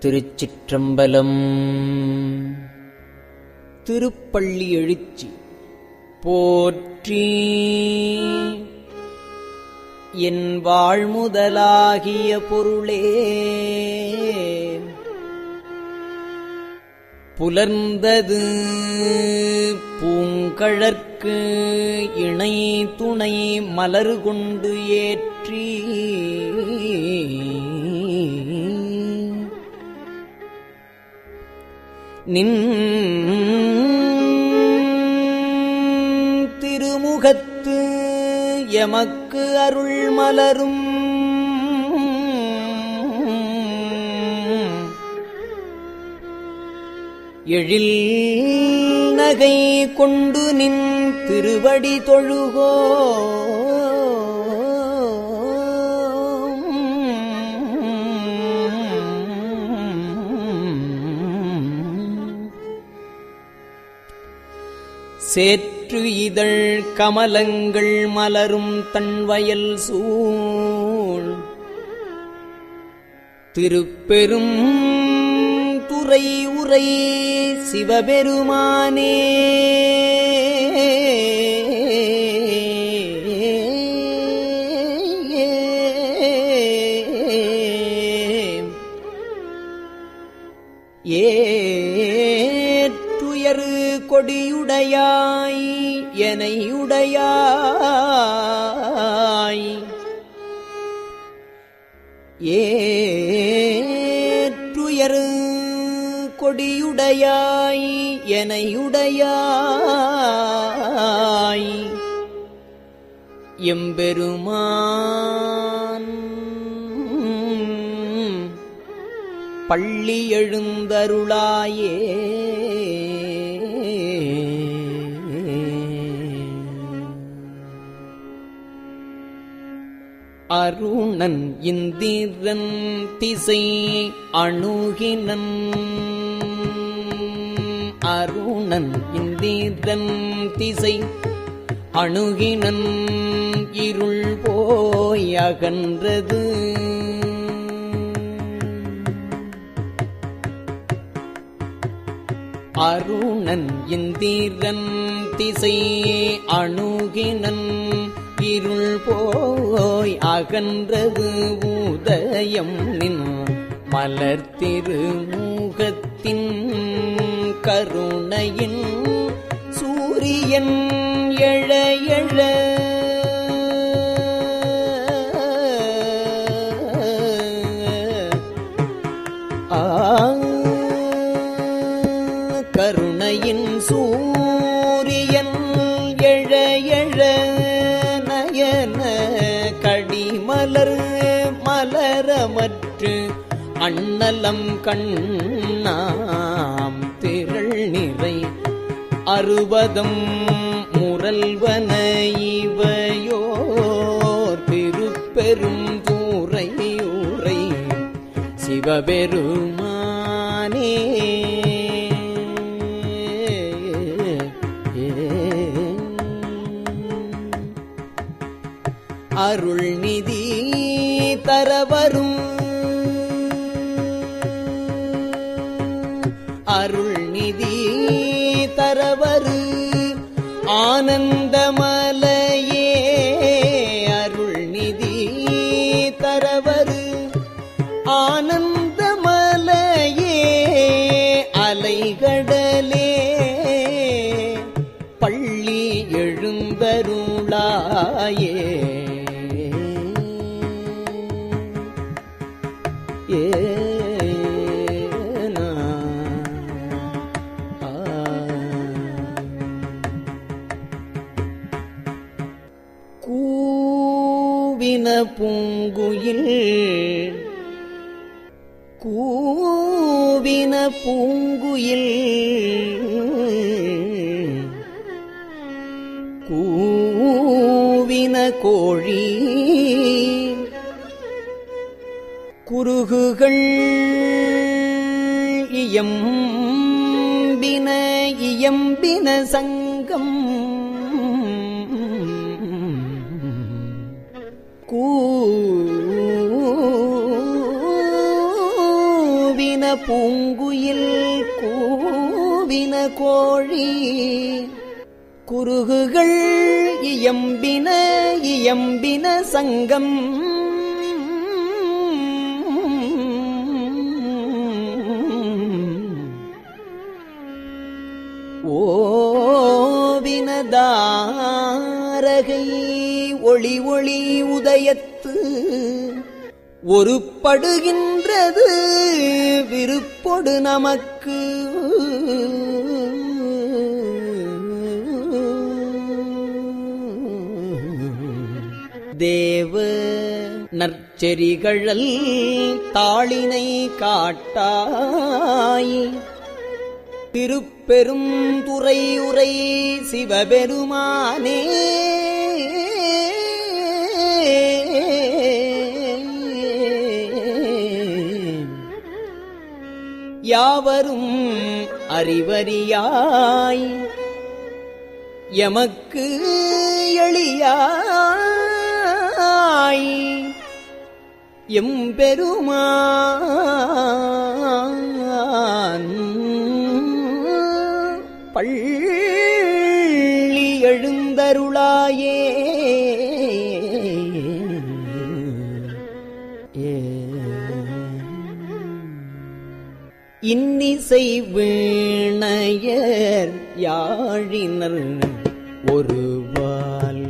திருச்சிற்றம்பலம். திருப்பள்ளி எழுச்சி போற்றி. என் வாழ்முதலாகிய பொருளே புலர்ந்தது பூங்கழற்கு இணை துணை மலர் கொண்டு ஏற்றி. நின் திருமுகத்து எமக்கு அருள் மலரும். எழில் நகை கொண்டு நின் திருவடி தொழுகோ. சேற்று இதழ் கமலங்கள் மலரும் தன்வயல் சூழ். திருப்பெரும் துறை உரை சிவபெருமானே. உடையாய் கொடியுடையாய் எனையுடையாய் ஏற்றுயரு கொடியுடையாய் எனையுடையாய் எம்பெருமான் பள்ளி எழுந்தருளாயே. அருணன் இந்திரன் திசை அணுகினன். அருணன் இந்திரன் திசை அணுகினன். இருள் போய் அகன்றது. அருணன் இந்திரன் திசை அணுகினன். இருள் போய் அகன்றது உதயம் நின் மலர்த்திரு திருமுகத்தின் கருணையின் சூரியன் எழ எழ மலர் மலரமற்று அண்ணலம் கண்ணாம் திரள் நிறை. அறுபதம் முரல்வன இவையோர் திருப்பெரும் தூரையுரை சிவபெருமானே அருள் வரும். அருள் நிதி தரவரு ஆனந்தமலையே கூவின பூங்குயில் கூவின பூங்குயில் கூவின கோழி குறுகுகள் இயம்பின இயம்பின சங்கம் பூங்குயில் கூவின கோழி குறுகுகள் இயம்பின இயம்பின சங்கம். ஓவினதாரகை ஒளி ஒளி உதயத்து ஒரு படுகின்ற படுகின்றது விருப்பொடு நமக்கு. தேவ நற்செறிகழல் தாளினை காட்டாய். திருப்பெரும் துறையுரை சிவபெருமானே யாவரும் அறிவறியாய். எமக்கு எளியாய். எம்பெருமான் இசை வீணையர் யாழினர் ஒருவால்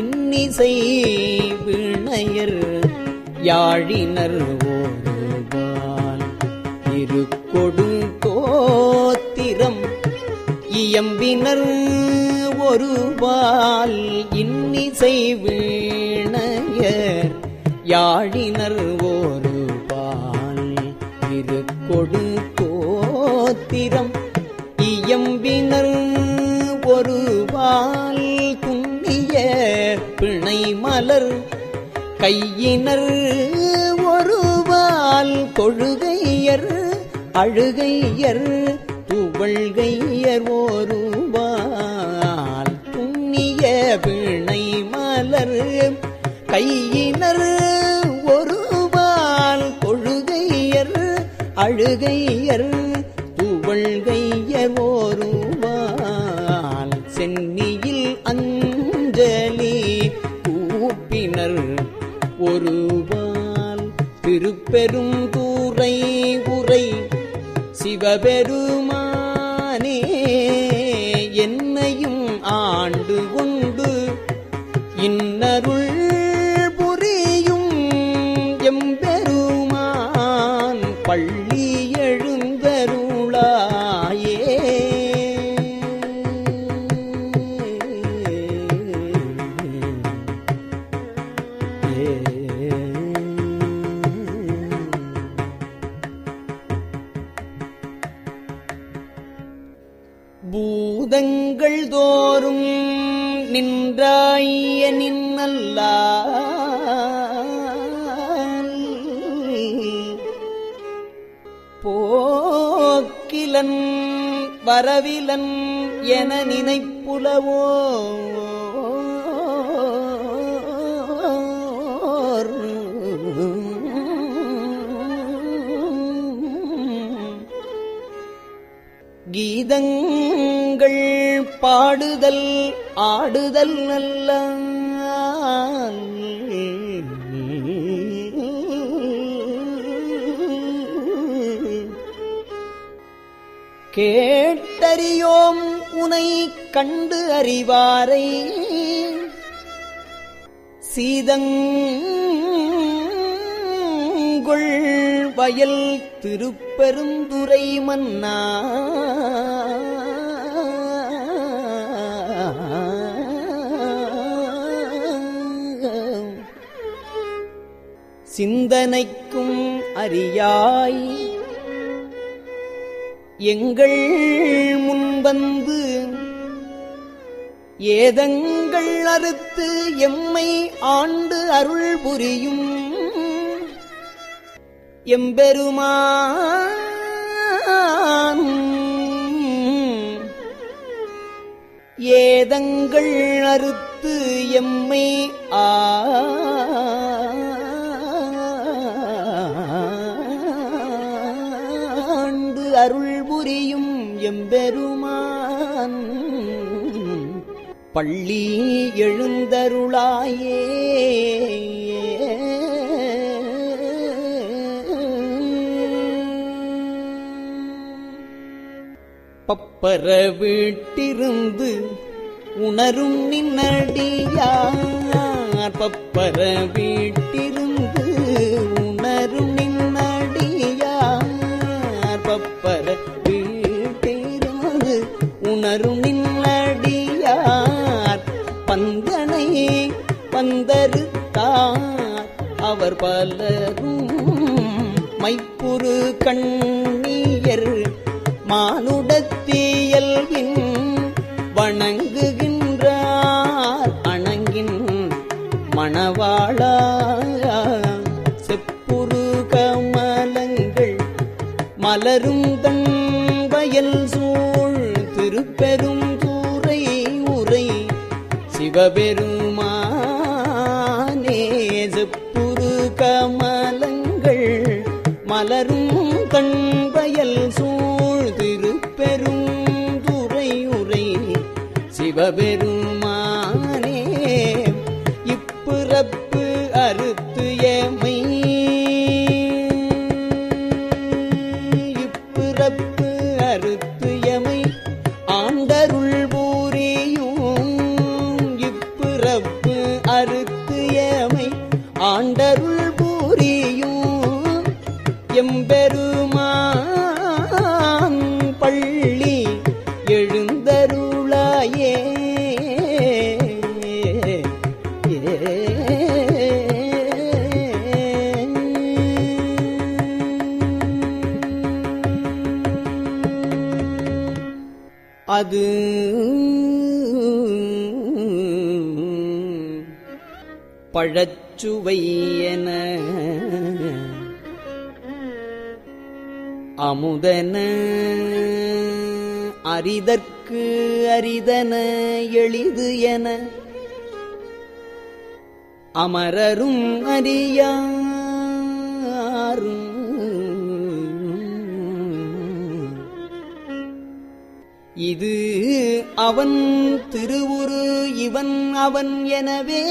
இன்னிசை வீணையர் யாழினர் ஓருவால் இருக்கொடு தோத்திரம் இயம்பினர் ஒருவால் இன்னிசை வீணையர். யாழினர் ஒரு ஒருவால் இருக்கொடு கோத்திரம். இயம்பினர் ஒருவால் குன்னிய பிணை மலர். கையினர் ஒருவால் கொழுகையர் அழுகையர் துவள்கையர் ஓருவால் புண்ணிய பிணை மலர் கையினர் ஒருவால் கொழுகையர் அழுகையர் துவள்கையர் ஓருவால் சென்னியில் அஞ்சலி கூப்பினர் ஒருவால் திருப்பெரும் தூரை உரை சிவபெரும் எம்பெருமான் என நினைப்புலவோ கீதங்கள் பாடுதல் ஆடுதல் நல்ல கேட்டறியோம் உனை கண்டு அறிவாரை. சீதங்கொள் வயல் திருப்பெருந்துரை மன்னா. சிந்தனைக்கும் அறியாய் எங்கள் முன்வந்து ஏதங்கள் அறுத்து எம்மை ஆண்டு அருள் புரியும். எம்பெருமான் ஏதங்கள் அறுத்து எம்மை ஆ எம்பெருமான். பள்ளி எழுந்தருளாயே. பப்பர வீட்டிருந்து உணரும் நின்னடியார். பப்பர வீட்டிருந்து கண்ணியர் மானுடத்தியல்வின் வணங்குகின்றார் அணங்கின் மணவாளா செப்புரு கமலங்கள் மலரும் தன் வயல் சூழ் திருப்பெரும் தூரை உரை சிவபெரும் சிவபெருமானே அது பழச்சுவையன அமுதன அரிதற்கு அரிதன எளிது என அமரரும் அறியா இது அவன் திருவுரு இவன் அவன் எனவே.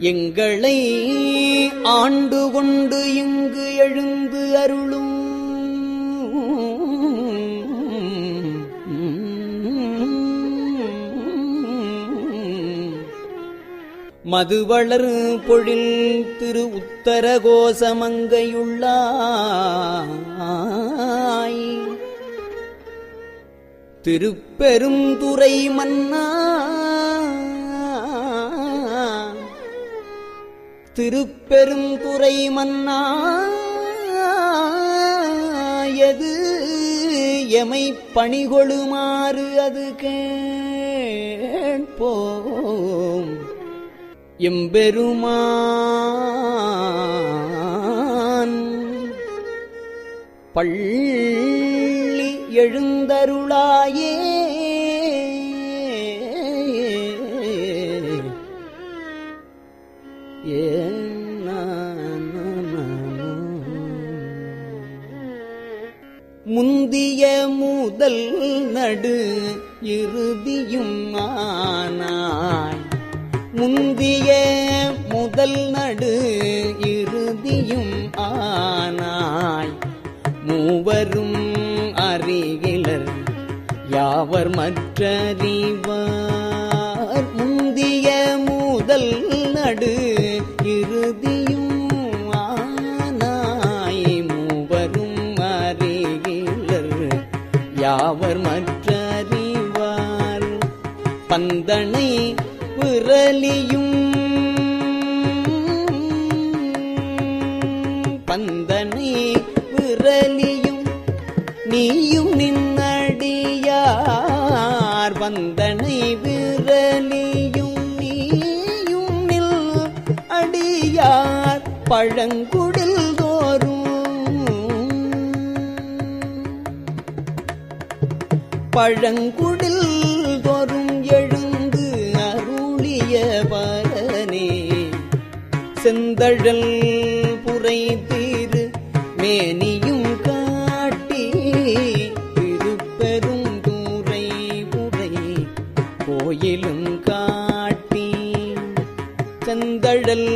எங்களை ஆண்டு கொண்டு இங்கு எழுந்து அருளும் மதுவளர் பொழில் திரு உத்தர கோசமங்கையுள்ளாய் திருப்பெருந்துறை மன்னா. திருப்பெருந்துறை மன்னா. எது எமை பணிகொழுமாறு அது கேட்போம். எம்பெருமான் பள்ளி எழுந்தருளாயே. முந்திய முதல் நடு இறுதியும் ஆனாய். முந்திய முதல் நடு இறுதியும் ஆனாய். மூவரும் அறிகிலர் யாவர் மற்றறிவார்? முந்திய முதல் நடு இறுதியும் ஆனாய். மூவரும் அறிகிலர் யாவர் மற்றறிவார்? பந்தனை முரளியும் பந்தனை விரலியும் நீயும் நின்னடியார் பந்தனை விரலியும் நீயும் நில் அடியார் பழங்குடில் தோறும் பழங்குடில் செந்தழல் புரை தீரு மேனியும் காட்டி திருப்பெரும் தூரை புரை கோயிலும் காட்டி செந்தழல்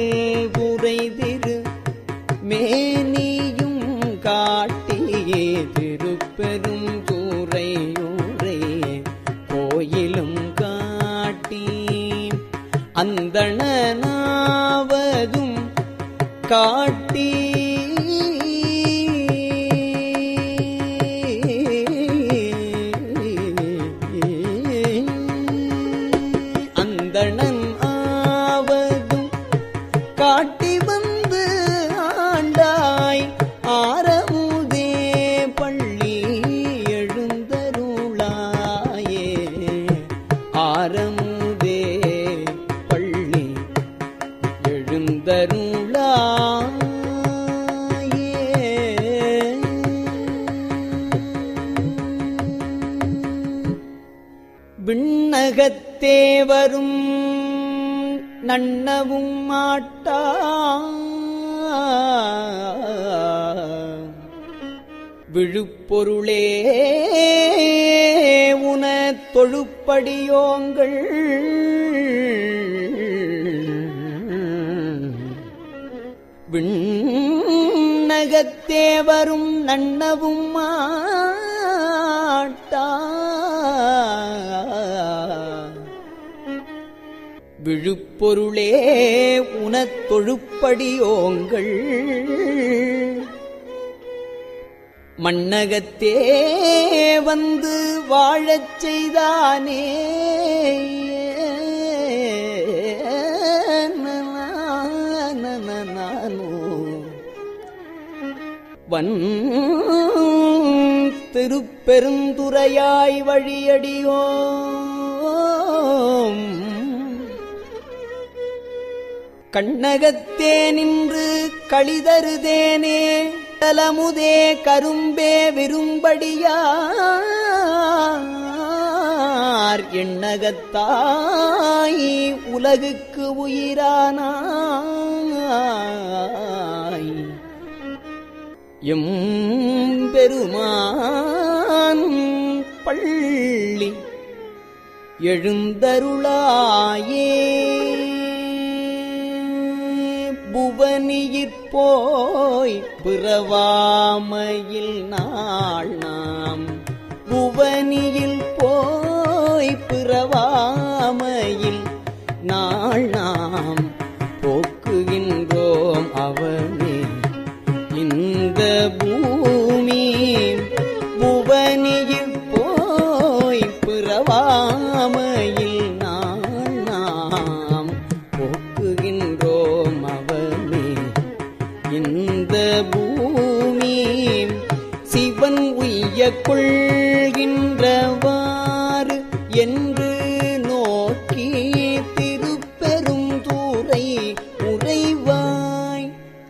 காட்டி எழுந்தருளாயே விண்ணகத்தே வரும் நன்னவும் மாட்டா. விழுப்பொருளே உன தொழுப்படியோங்கள். விண்ணகத்தே வரும் நன்னவும் மாட்டா. விழுப்பொருளே உனத்தொழுப்படியோங்கள் மண்ணகத்தே வந்து வாழச் செய்தானே. பன் திருப்பெருந்துறையாய் வழியடியோம். கண்ணகத்தே நின்று களிதருதேனே தலமுதே கரும்பே விரும்படியார். எண்ணகத்தாய் உலகுக்கு உயிரானாய் எம் பெருமான் பள்ளி எழுந்தருளாயே. புவனியிற்போய் பிறவாமையில் நாள் நாம். புவனியில் போய் பிற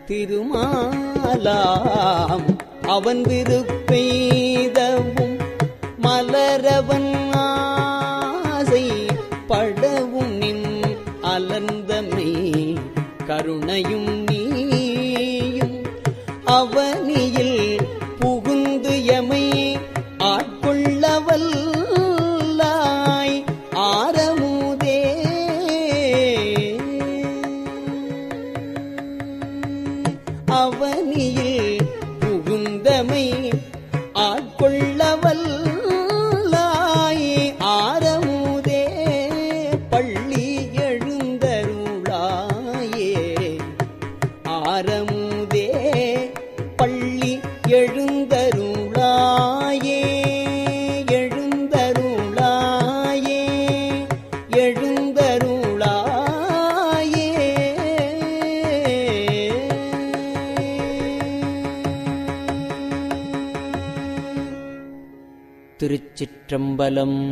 திருமாலாம் அவன் விருப்பெய்தவும் மலரவன் ஆசை படவும் நின் அலர்ந்தமை கருணையும் திருச்சிற்றம்பலம்